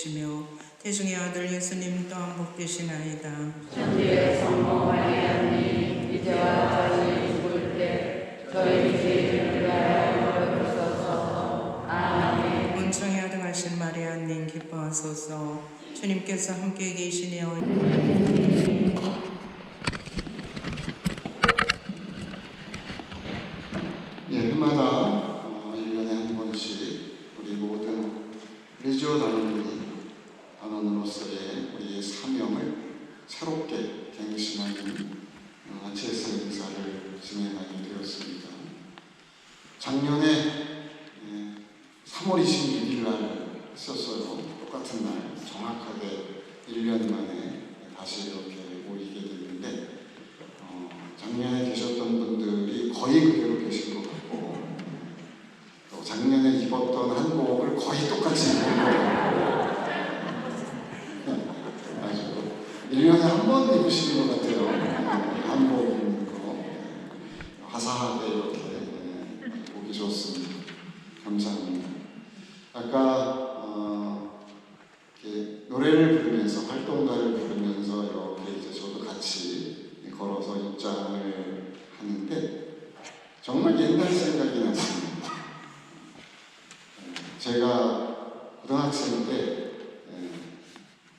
복되시며 태중의 아들 예수님 또한 복되시나이다. 은총이 어등하신 마리아님 기뻐하소서. 주님께서 함께 계시니 여인 예, 해마다 어, 1년에 한 번씩 우리 모든 리지오 단원들이 단원으로서의 우리의 사명을 새롭게 갱신하는 어, 아체스 행사를 진행하게 되었습니다. 작년에 예, 3월 26일 날 했었어요. 똑같은 날 정확하게 1년 만에 다시 이렇게 모이게 됐는데 어, 작년에 계셨던 분들이 거의 그대로 계신 것 같고 또 작년에 입었던 한복을 거의 똑같이 입은 것 같고 아주 1년에 한 번 입으시는 것 같아요 한복 입는 거 화사하게 이렇게 네, 보기 좋습니다 감사합니다 아까 어, 이렇게 노래를 부르면서 활동가를 부르면서 이렇게 이제 저도 같이 걸어서 입장을 하는데 정말 옛날 생각이 났습니다. 제가 고등학생 때 에,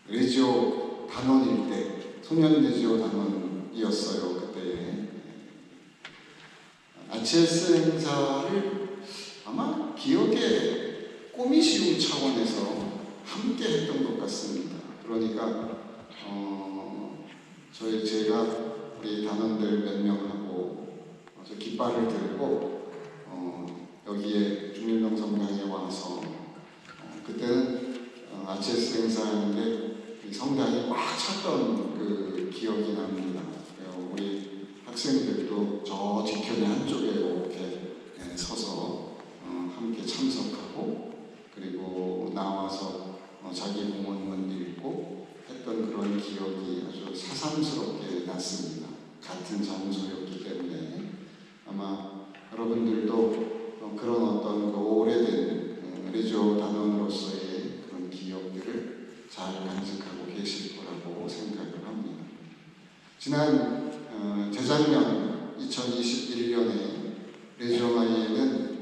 레지오 단원일 때 소년 레지오 단원이었어요 그때 아치에스 행사를 아마 기억에 꾸미시우 차원에서 함께 했던 것 같습니다. 그러니까 어, 저희 제가 우리 단원들 몇 명하고 어, 저 깃발을 들고 어, 여기에 중일동 성당에 와서 어, 그때는 어, 아체스 행사하는데 이 성당이 꽉 찼던 그 기억이 납니다. 그래서 우리 학생들도 저 뒤편의 한쪽에 이렇게 예, 서서 어, 함께 참석하고 그리고 나와서 어, 자기 공원문 읽고 했던 그런 기억이 아주 새삼스럽게 났습니다. 같은 장소였기 때문에 아마 여러분들도 어, 그런 어떤 그 오래된 어, 리조 단원으로서의 그런 기억들을 잘 간직하고 계실 거라고 생각을 합니다. 지난 어, 재작년 2021년에 레지오 마리에는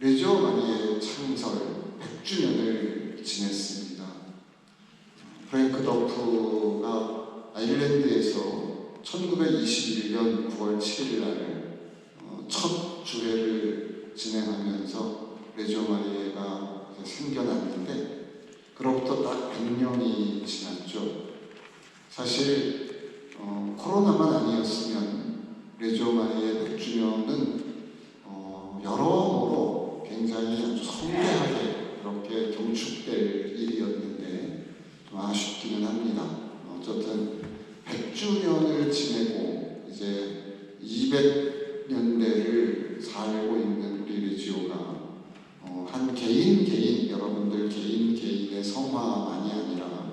레지오 마리의 창설 100주년을 지냈습니다. 프랭크 더프가 아일랜드에서 1921년 9월 7일 날 첫 주회를 진행하면서 레지오 마리에가 생겨났는데 그로부터 딱 100년이 지났죠. 사실 어, 코로나만 아니었으면 레지오 마리의 100주년은 어, 여러모로 굉장히 아주 성대하게 그렇게 경축될 일이었는데 좀 아쉽기는 합니다. 어쨌든 100주년을 지내고 이제 200년대를 살고 있는 우리 레지오가 어, 한 개인 개인 여러분들 개인 개인의 성화만이 아니라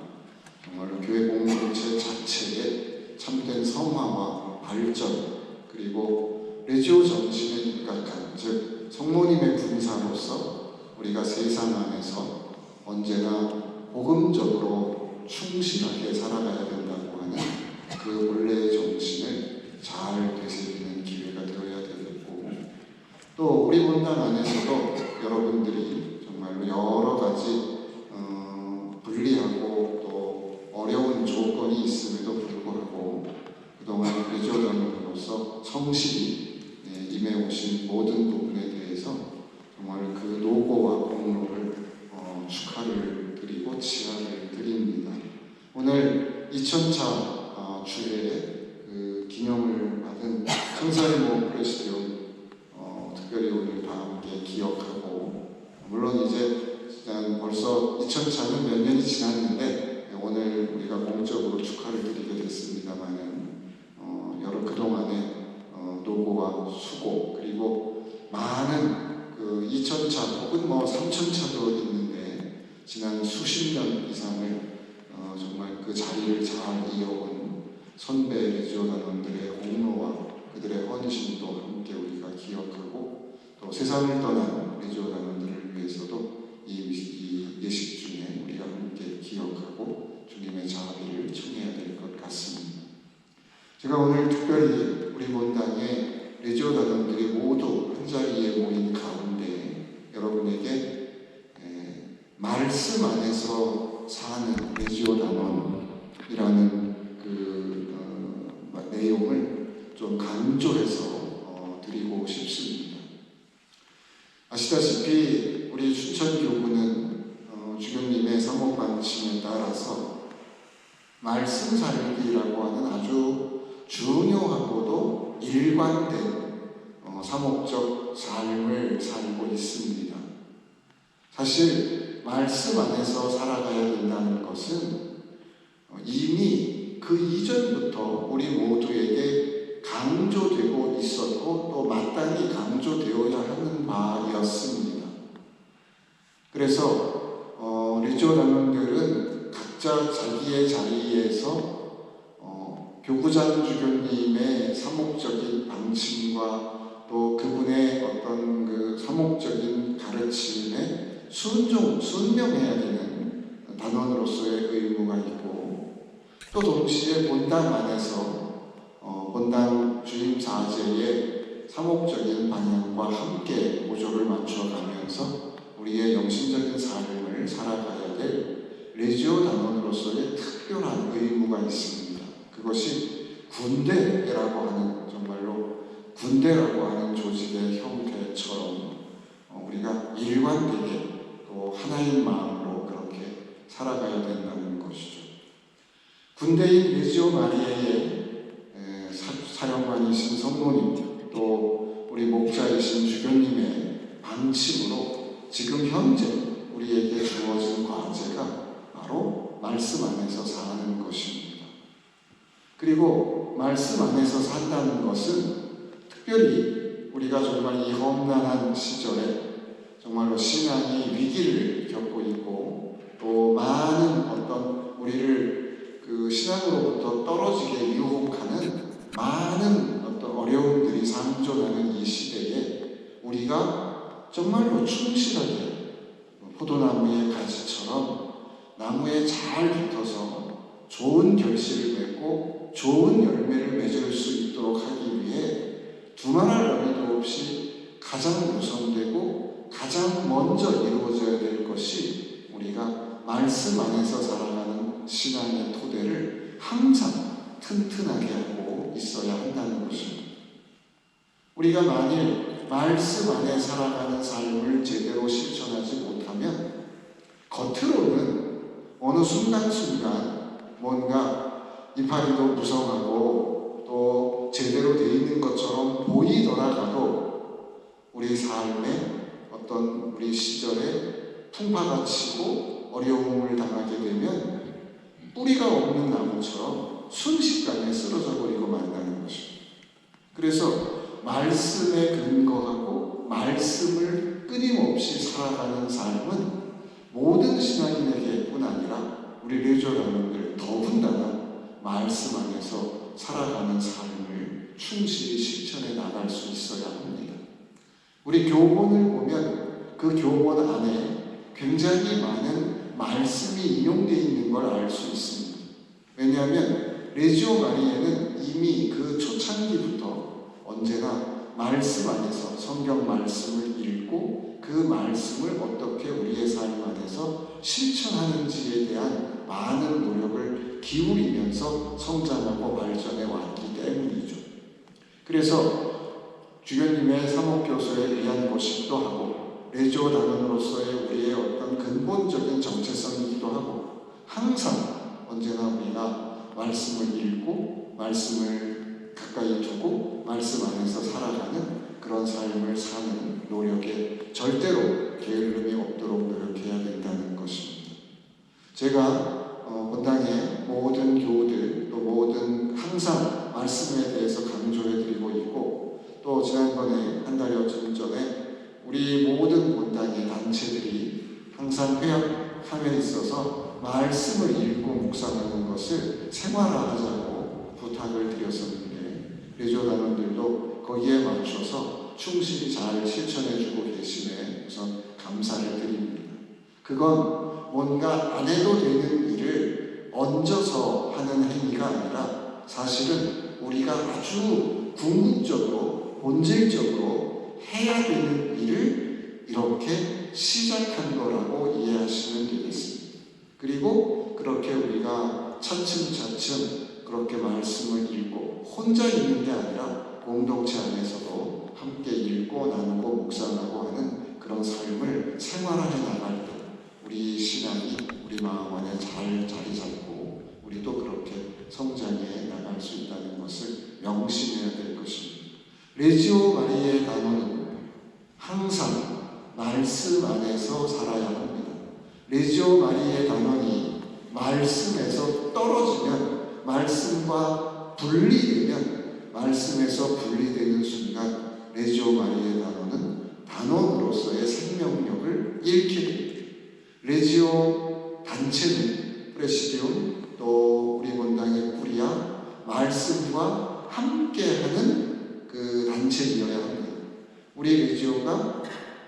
정말로 교회 공동체 자체의 참된 성화와 발전 그리고 레지오 정신에 입각한 즉 성모님의 군사로서 우리가 세상 안에서 언제나 복음적으로 충실하게 살아가야 된다고 하는 그 원래의 정신을 잘 되새기는 기회가 되어야 되겠고 또 우리 본당 안에서도 여러분들이 정말로 여러 가지 어, 불리하고 또 어려운 조건이 있음에도 불구하고 그동안 레지오장으로서 성실히 예, 임해오신 모든 부분에 대해서 정말 그 노고와 공로를 어, 축하를 드리고 치하를 드립니다. 오늘 2000차 어, 주례에 그 기념을 받은 천사의 모 프레스티오 어, 다 함께 기억하고 물론 이제 벌써 2000차는 몇 년이 지났는데 오늘 우리가 공적으로 축하를 드리게 됐습니다만은 어, 여러 그동안의 어, 노고와 수고 그리고 많은 그 2000차 혹은 뭐 3000차도 있는데 지난 수십 년 이상을 어, 정말 그 자리를 잘 이어온 선배 레지오 단원들의 공로와 그들의 헌신도 함께 또 세상을 떠난 레지오 단원들을 위해서도 이, 이 예식 중에 우리가 함께 기억하고 주님의 자비를 청해야 될 것 같습니다. 제가 오늘 특별히 우리 본당에 레지오 단원들이 모두 한 자리에 모인 가운데 여러분에게 에, 말씀 안에서 사는 레지오 단원이라는 그 어, 내용을 좀 강조해서 어, 드리고 싶습니다. 아시다시피 우리 춘천교구는 어, 주교님의 사목 방침에 따라서 말씀 살기라고 하는 아주 중요하고도 일관된 어, 사목적 삶을 살고 있습니다. 사실 말씀 안에서 살아가야 된다는 것은 어, 이미 그 이전부터 우리 모두에게 강조되고 있었고 또 마땅히 강조되어야 하는 바였습니다. 그래서 어, 리조 단원들은 각자 자기의 자리에서 어, 교구장 주교님의 사목적인 방침과 또 그분의 어떤 그 사목적인 가르침에 순종, 순명해야 되는 단원으로서의 의무가 있고 또 동시에 본당 안에서 어, 본당 주임 사제의 사목적인 방향과 함께 보조를 맞춰가면서 우리의 영신적인 삶을 살아가야 될 레지오 단원으로서의 특별한 의무가 있습니다. 그것이 군대라고 하는 정말로 군대라고 하는 조직의 형태처럼 어, 우리가 일관되게 또 하나인 마음으로 그렇게 살아가야 된다는 것이죠. 군대인 레지오 마리아의 사령관이신 성모님 또 우리 목자이신 주교님의 방침으로 지금 현재 우리에게 주어진 과제가 바로 말씀 안에서 사는 것입니다. 그리고 말씀 안에서 산다는 것은 특별히 우리가 정말 이 험난한 시절에 정말로 신앙이 위기를 겪고 있고 또 많은 어떤 우리를 그 신앙으로부터 떨어지게 유혹하는 많은 어떤 어려움들이 상존하는 이 시대에 우리가 정말로 충실하게 포도나무의 가지처럼 나무에 잘 붙어서 좋은 결실을 맺고 좋은 열매를 맺을 수 있도록 하기 위해 두말할 나위도 없이 가장 우선되고 가장 먼저 이루어져야 될 것이 우리가 말씀 안에서 살아가는 신앙의 토대를 항상 튼튼하게 하고 있어야 한다는 것입니다. 우리가 만일 말씀 안에 살아가는 삶을 제대로 실천하지 못하면 겉으로는 어느 순간순간 뭔가 이파리도 무성하고 또 제대로 돼 있는 것처럼 보이더라도 우리 삶에 어떤 우리 시절에 풍파가 치고 어려움을 당하게 되면 뿌리가 없는 나무처럼 순식간에 쓰러져 버리고 만다는 것입니다. 그래서 말씀에 근거하고 말씀을 끊임없이 살아가는 삶은 모든 신앙인에게뿐 아니라 우리 레저 여러분들 더군다나 말씀 안에서 살아가는 삶을 충실히 실천해 나갈 수 있어야 합니다. 우리 교본을 보면 그 교본 안에 굉장히 많은 말씀이 인용되어 있는 걸 알 수 있습니다. 왜냐하면 레지오 마리에는 이미 그 초창기부터 언제나 말씀 안에서 성경 말씀을 읽고 그 말씀을 어떻게 우리의 삶 안에서 실천하는지에 대한 많은 노력을 기울이면서 성장하고 발전해 왔기 때문이죠. 그래서 주교님의 사목교수에 의한 것이기도 하고 레지오 단원으로서의 근본적인 정체성이기도 하고 항상 언제나 우리가 말씀을 읽고 말씀을 가까이 두고 말씀 안에서 살아가는 그런 삶을 사는 노력에 절대로 게을름이 없도록 노력해야 된다는 것입니다. 제가 어, 본당의 모든 교우들 또 모든 항상 말씀에 대해서 강조해드리고 있고 또 지난번에 한 달여쯤 전에 우리 모든 본당의 단체들이 항상 회합함에 있어서 말씀을 읽고 묵상하는 것을 생활화하자고 부탁을 드렸었는데 레조단원들도 거기에 맞춰서 충실히 잘 실천해주고 계심에 우선 감사를 드립니다. 그건 뭔가 안 해도 되는 일을 얹어서 하는 행위가 아니라 사실은 우리가 아주 궁극적으로 본질적으로 해야 되는 일을 이렇게 시작한 거라고 이해하시면 되겠습니다. 그리고 그렇게 우리가 차츰차츰 그렇게 말씀을 읽고 혼자 읽는 게 아니라 공동체 안에서도 함께 읽고 나누고 묵상하고 하는 그런 삶을 생활화해 나갈 때 우리 신앙이 우리 마음 안에 잘 자리 잡고 우리도 그렇게 성장해 나갈 수 있다는 것을 명심해야 될 것입니다. 레지오 마리의 단어는 항상 말씀 안에서 살아야 합니다. 레지오 마리의 단원이 말씀에서 떨어지면 말씀과 분리되면 말씀에서 분리되는 순간 레지오 마리의 단원은 단원으로서의 생명력을 잃게. 레지오 단체는 프레시디움 또 우리 본당의 꾸리야 말씀과 함께하는 그 단체이어야 합니다. 우리 레지오가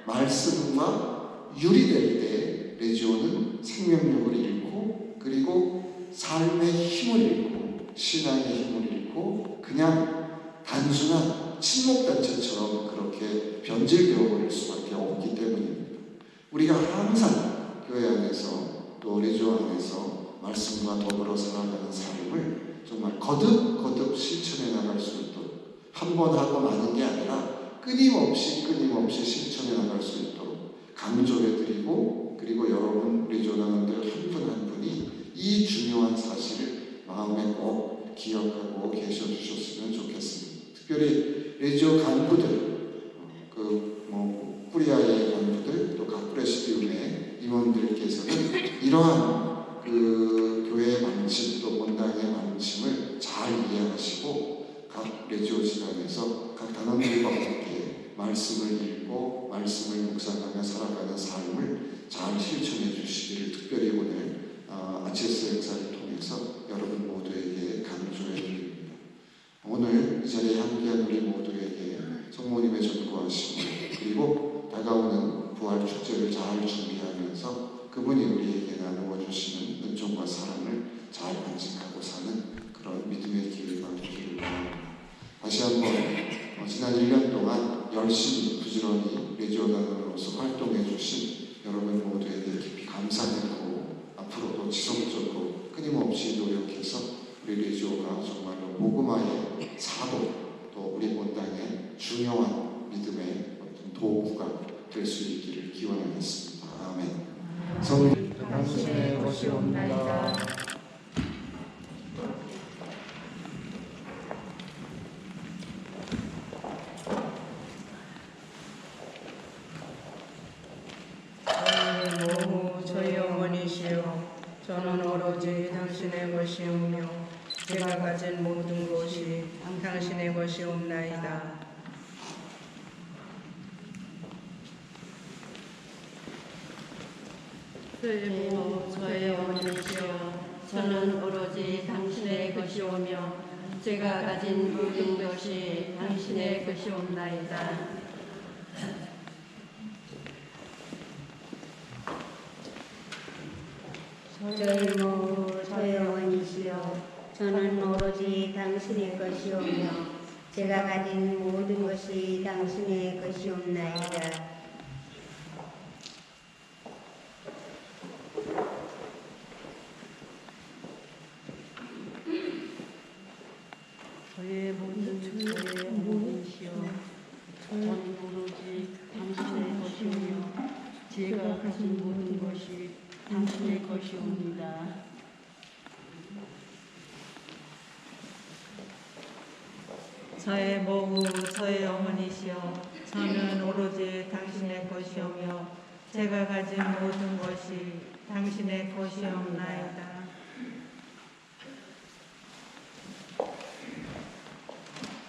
말씀과 유리될 때 레지오는 생명력을 잃고 그리고 삶의 힘을 잃고 신앙의 힘을 잃고 그냥 단순한 친목단체처럼 그렇게 변질되어 버릴 수밖에 없기 때문입니다. 우리가 항상 교회 안에서 또 레지오 안에서 말씀과 더불어 살아가는 삶을 정말 거듭 거듭 실천해 나갈 수 있도록 한 번 하고 마는 게 아니라 끊임없이 끊임없이 실천해 나갈 수 있도록 강조해 드리고 그리고 여러분 우리 조단원들 한 분 한 분이 이 중요한 사실을 마음에 꼭 기억하고 계셔 주셨으면 좋겠습니다. 특별히 레지오 간부들 그뭐 쿠리아의 간부들 또 각 프레시디움의 임원들께서는 이러한 그 교회의 방침 또 본당의 방침을 잘 이해하시고 각 레지오 지단에서 각 단원들과 말씀을 읽고 말씀을 묵상하며 살아가는 삶을 잘 실천해 주시기를 특별히 오늘 어, 아치스 행사를 통해서 여러분 모두에게 강조해 드립니다. 오늘 이 자리에 함께한 우리 모두에게 성모님의 전구하심을 그리고 다가오는 부활 축제를 잘 준비하면서 그분이 우리에게 나누어 주시는 은총과 사랑을 잘 간직하고 사는 그런 믿음의 기회가 되기를 바랍니다. 다시 한번 어, 지난 1년 동안 열심히 부지런히 레지오단으로서 활동해 주신 여러분 모두에게 깊이 감사드리고 앞으로도 지속적으로 끊임없이 노력해서 우리 레지오가 정말로 모금마의 사도 또 우리 본당의 중요한 믿음의 어떤 도구가 될 수 있기를 기원하겠습니다. 아멘. 성령 당신의 것이 옵나이다. 저희 모후 저희 어머니시여 저는 오로지 당신의 것이오며 제가 가진 모든 것이 당신의 것이옵나이다. 그리고 저의 어머니시여 저는 오로지 당신의 것이오며 제가 가진 모든 것이 당신의 것이옵나이다. 저희 모 저희 어머니시여 저는 오로지 당신의 것이오며 제가 가진 모든 것이 당신의 것이옵나이다. 저의 모든 저의 어머니시여 저는 오로지 당신의 것이오며 제가 가진 모든 것이 당신의 것이옵니다. 저의 모부 저의 어머니시여 저는 오로지 당신의 것이오며 제가 가진 모든 것이 당신의 것이옵나이다.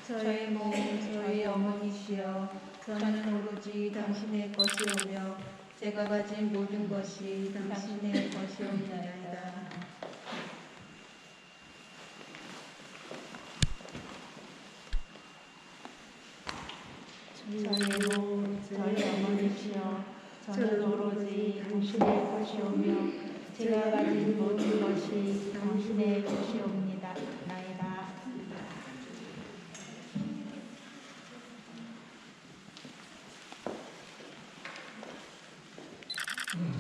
저의 몸, 저의 어머니시여, 저는 오로지 당신의 것이오며, 제가 가진 모든 것이 당신의 것이옵나이다. 몸, 저의 어머니시여 저는 오로지 당신의 것이오며 제가 가진 모든 것이 당신의 것이옵니다. 나이다.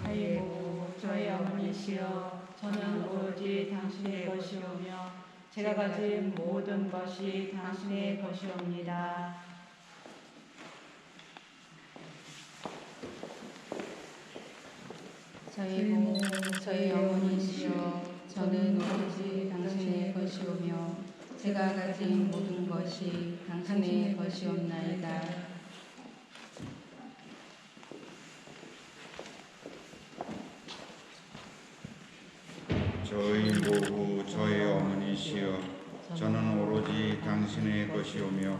아이고 저의 어머니시여 저는 오로지 당신의 것이오며 제가 가진 모든 것이 당신의 것이옵니다. 저희 모 저희 어머니시여 저는 오로지 당신의 것이오며 제가 가진 모든 것이 당신의 것이옵나이다. 저희 모부 저희 어머니시여 저는 오로지 당신의 것이오며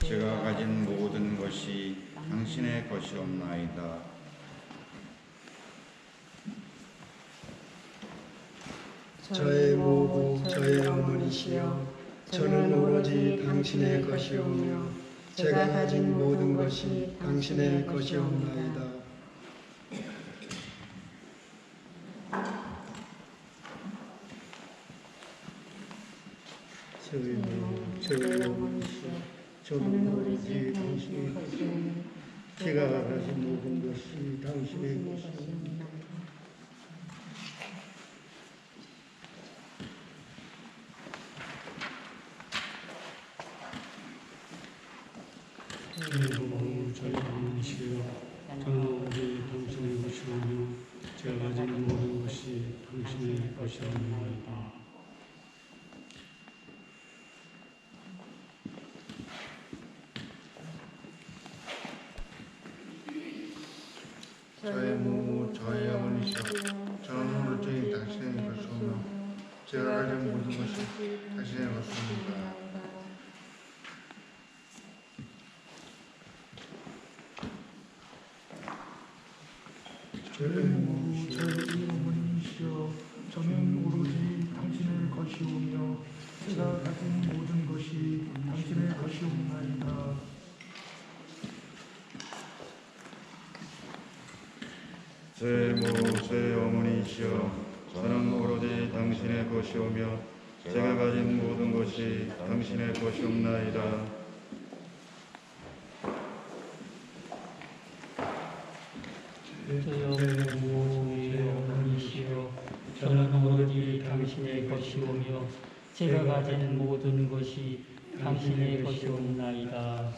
제가 가진 모든 것이 당신의 것이옵나이다. 저의 모부 저의 어머니시여 저는 오로지 당신의 것이오며 제가 가진 모든 것이 당신의 것이옵나이다. 저의 모부 저의 어머니시여 저는 오로지 당신의 것이오며 제가 가진 모든 것이 당신의 것이옵나이다. 저희 저희 어머니시여 저는 오로지 당신의 것이오며 제가 가진 모든 것이 당신의 것이옵나이다. 저의 저의 어머니시여 저는 오로지 당신의 것이오며 제가 가진 모든 것이 당신의 것입니다. 제 어머니시여 저는 오로지 당신의 것이오며 제가 가진 모든 것이 당신의 것이옵나이다. 저의 모의 어머니시여 저는 오로지 당신의 것이오며 제가 가진 모든 것이 당신의 것이옵나이다.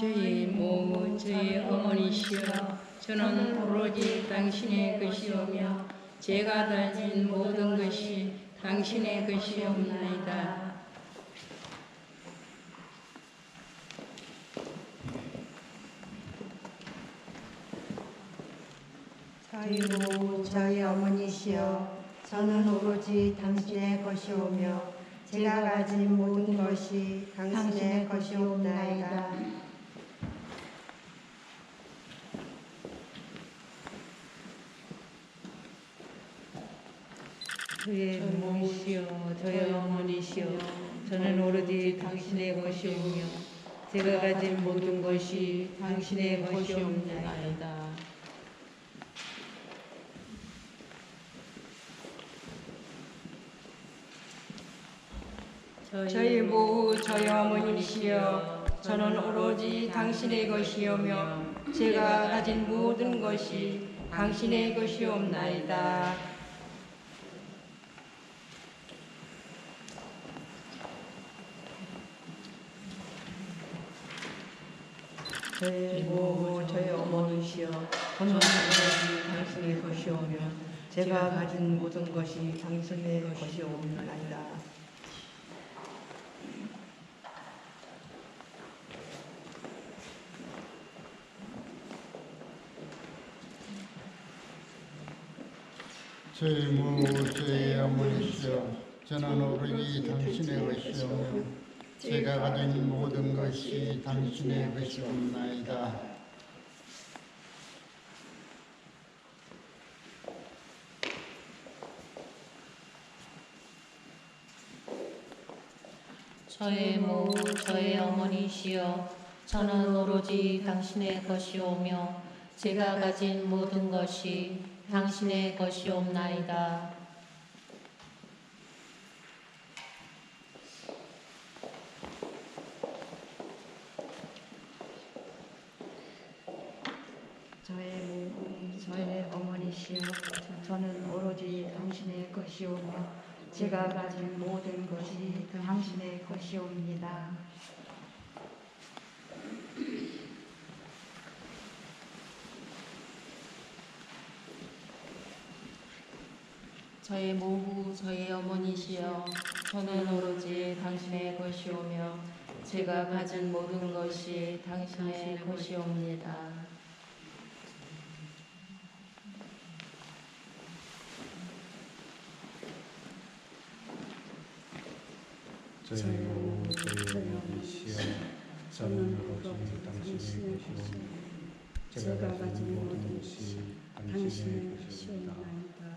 저희 모모 저희 어머니시여 저는 오로지 당신의 것이오며 제가 가진 모든 것이 당신의 것이옵나이다. 저희 모부 저희 어머니시여 저는 오로지 당신의 것이오며 제가 가진 모든 것이 당신의 것이옵나이다. 저의 모시여 저의 어머니시여 저는 오로지 당신의 것이오며 제가 가진 모든 것이 당신의 것이옵나이다. 저희 모두 저희 어머니시여 저는 오로지 당신의 것이오며 제가 가진 모든 것이 당신의 것이옵나이다. 저의 모부 저의 어머니시여 오로지 당신의 것이오며 제가 가진 모든 것이 당신의 것이옵나이다. 저희 모 저희 어머니시여 저는 오로지 당신의 것이오며 제가 가진 모든 것이 당신의 것이옵나이다. 저의 모 저의 어머니시여 저는 오로지 당신의 것이오며 제가 가진 모든 것이 당신의 것이옵나이다. 저의 모 저의 어머니시여 저는 오로지 당신의 것이오며 제가 가진 모든 것이 당신의 것이옵니다. 저의 모부 저의 어머니시여 저는 오로지 당신의 것이오며 제가 가진 모든 것이 당신의 것이옵니다. 저희 모 저희 어머니시여 저는 오로지 당신의 것이오며 제가 가진 모든 것이 당신의 것이옵니다.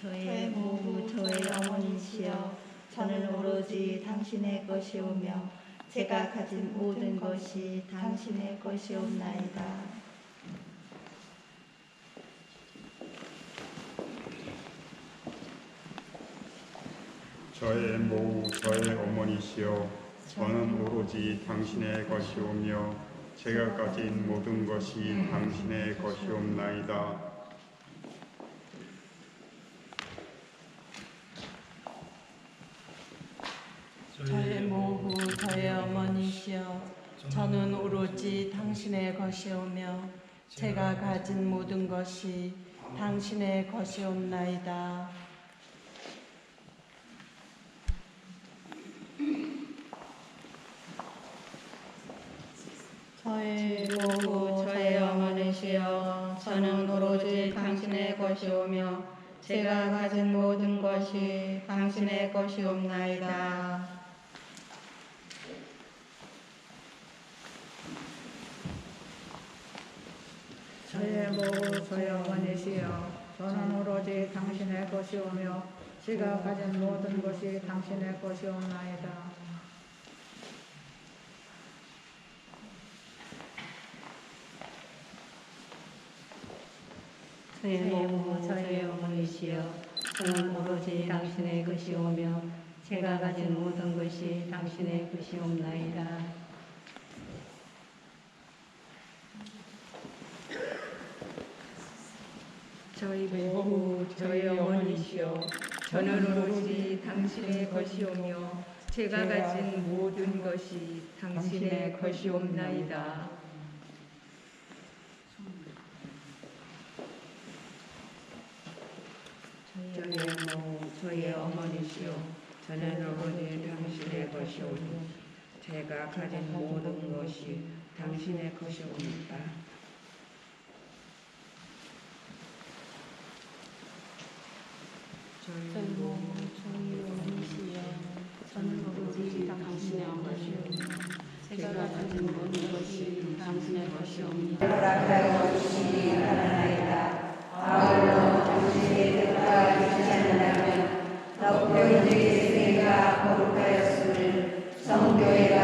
저의 모부 저의 어머니시여 저는 오로지 당신의 것이오며 제가 가진 모든 것이 당신의 것이옵나이다. 저의 모 저의 어머니시여 저는 오로지 당신의 것이오며 제가 가진 모든 것이 당신의 것이옵나이다. 저의 모부 저의 어머니시여 저는 오로지 당신의 것이오며 제가 가진 모든 것이 당신의 것이옵나이다. 저의 모부 저의 어머니시여 저는 오로지 당신의 것이오며 제가 가진 모든 것이 당신의 것이옵나이다. 저의 모부 저의 어머니시여 저는 오로지 당신의 것이오며 제가 가진 모든 것이 당신의 것이옵나이다. 저의 모부 저의 어머니시여 저는 오로지 당신의 것이오며 제가 가진 모든 것이 당신의 것이옵나이다. 저희 모부 저희 어머니시여 저는 오로지 당신의 것이오며 제가 가진 모든 것이 당신의 것이옵나이다. 저희 모부 저희 어머니시여 저는 오로지 당신의 것이오며 제가 가진 모든 것이 당신의 것이옵니다. 저희 모부 저희 어머니시여 저는 오로지 당신의 것이오며 제가 가진 모든 것이 당신의 것이옵니다. 성부와